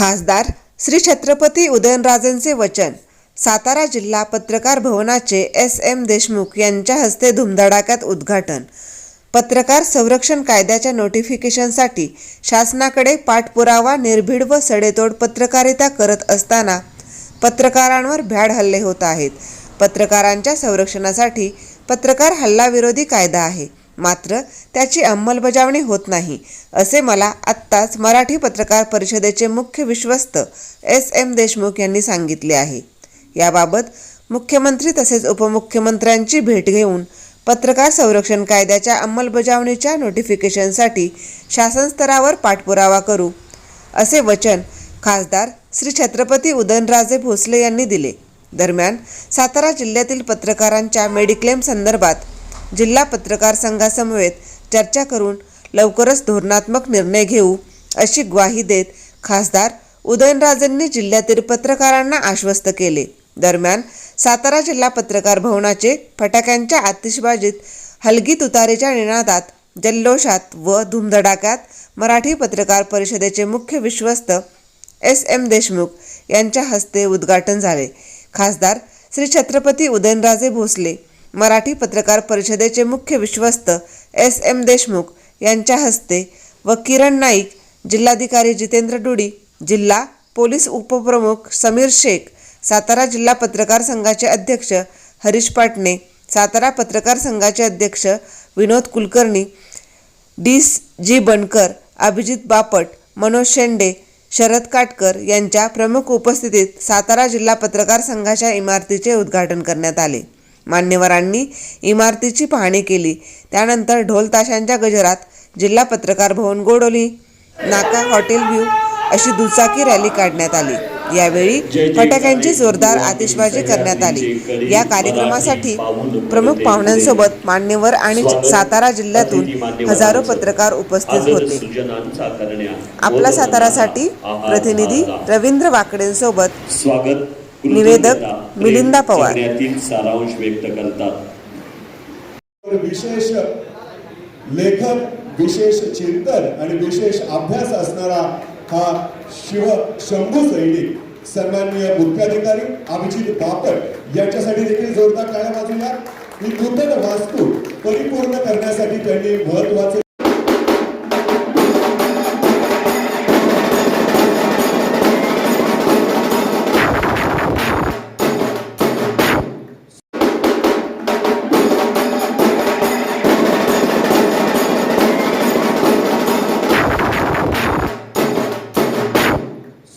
खासदार श्री छत्रपती उदयनराजेंचे वचन. सातारा जिल्हा पत्रकार भवनाचे एस एम देशमुख यांच्या हस्ते धुमधडाक्यात उद्घाटन. पत्रकार संरक्षण कायद्याच्या नोटिफिकेशनसाठी शासनाकडे पाठपुरावा निर्भीड व सडेतोड पत्रकारिता करत असताना पत्रकारांवर भ्याड हल्ले होत आहेत. पत्रकारांच्या संरक्षणासाठी पत्रकार हल्लाविरोधी कायदा आहे. मात्र त्याची अंमलबजावणी होत नाही असे मला आत्ताच मराठी पत्रकार परिषदेचे मुख्य विश्वस्त एस एम देशमुख यांनी सांगितले आहे. याबाबत मुख्यमंत्री तसेच उपमुख्यमंत्र्यांची भेट घेऊन पत्रकार संरक्षण कायद्याच्या अंमलबजावणीच्या नोटिफिकेशनसाठी शासन स्तरावर पाठपुरावा करू असे वचन खासदार श्री छत्रपती उदयनराजे भोसले यांनी दिले. दरम्यान सातारा जिल्ह्यातील पत्रकारांच्या मेडिक्लेम संदर्भात जिल्हा पत्रकार संघासमवेत चर्चा करून लवकरच धोरणात्मक निर्णय घेऊ अशी ग्वाही देत खासदार उदयनराजेंनी जिल्ह्यातील पत्रकारांना आश्वस्त केले. दरम्यान सातारा जिल्हा पत्रकार भवनाचे फटाक्यांच्या आतिषबाजीत हलगी तुतारीच्या निनादात जल्लोषात व धुमधडाक्यात मराठी पत्रकार परिषदेचे मुख्य विश्वस्त एस एम देशमुख यांच्या हस्ते उद्घाटन झाले. खासदार श्री छत्रपती उदयनराजे भोसले मराठी पत्रकार परिषदेचे मुख्य विश्वस्त एस एम देशमुख यांच्या हस्ते व किरण नाईक जिल्हाधिकारी जितेंद्र डुडी जिल्हा पोलीस उपप्रमुख समीर शेख सातारा जिल्हा पत्रकार संघाचे अध्यक्ष हरीश पाटणे सातारा पत्रकार संघाचे अध्यक्ष विनोद कुलकर्णी डी जी बनकर अभिजित बापट मनोज शेंडे शरद काटकर यांच्या प्रमुख उपस्थितीत सातारा जिल्हा पत्रकार संघाच्या इमारतीचे उद्घाटन करण्यात आले. मान्यवरांनी इमारतीची पाहणी केली. त्यानंतर ढोल ताशांच्या गजरात जिल्हा पत्रकार भवन गोडोली नाका हॉटेल व्ह्यू अशी दुचाकी रॅली काढण्यात आली. यावेळी फटाक्यांची जोरदार आतिषबाजी करण्यात आली. या कार्यक्रमासाठी प्रमुख पाहुण्यांसोबत मान्यवर आणि सातारा जिल्ह्यातून हजारो पत्रकार उपस्थित होते. आपला सातारासाठी प्रतिनिधी रवींद्र वाकडेंसोबत स्वागत निवेदक मिलिंदा पवार. सारांश व्यक्त करतात विशेष लेखक विशेष चिंतन आणि विशेष अभ्यास असणारा हा शिव शंभू सैनिक सन्माननीय मुख्याधिकारी अभिजित बापट यांच्यासाठी देखील जोरदार टाळ्या वाजूया ही नूतन वास्तू परिपूर्ण करण्यासाठी त्यांनी महत्त्वाचे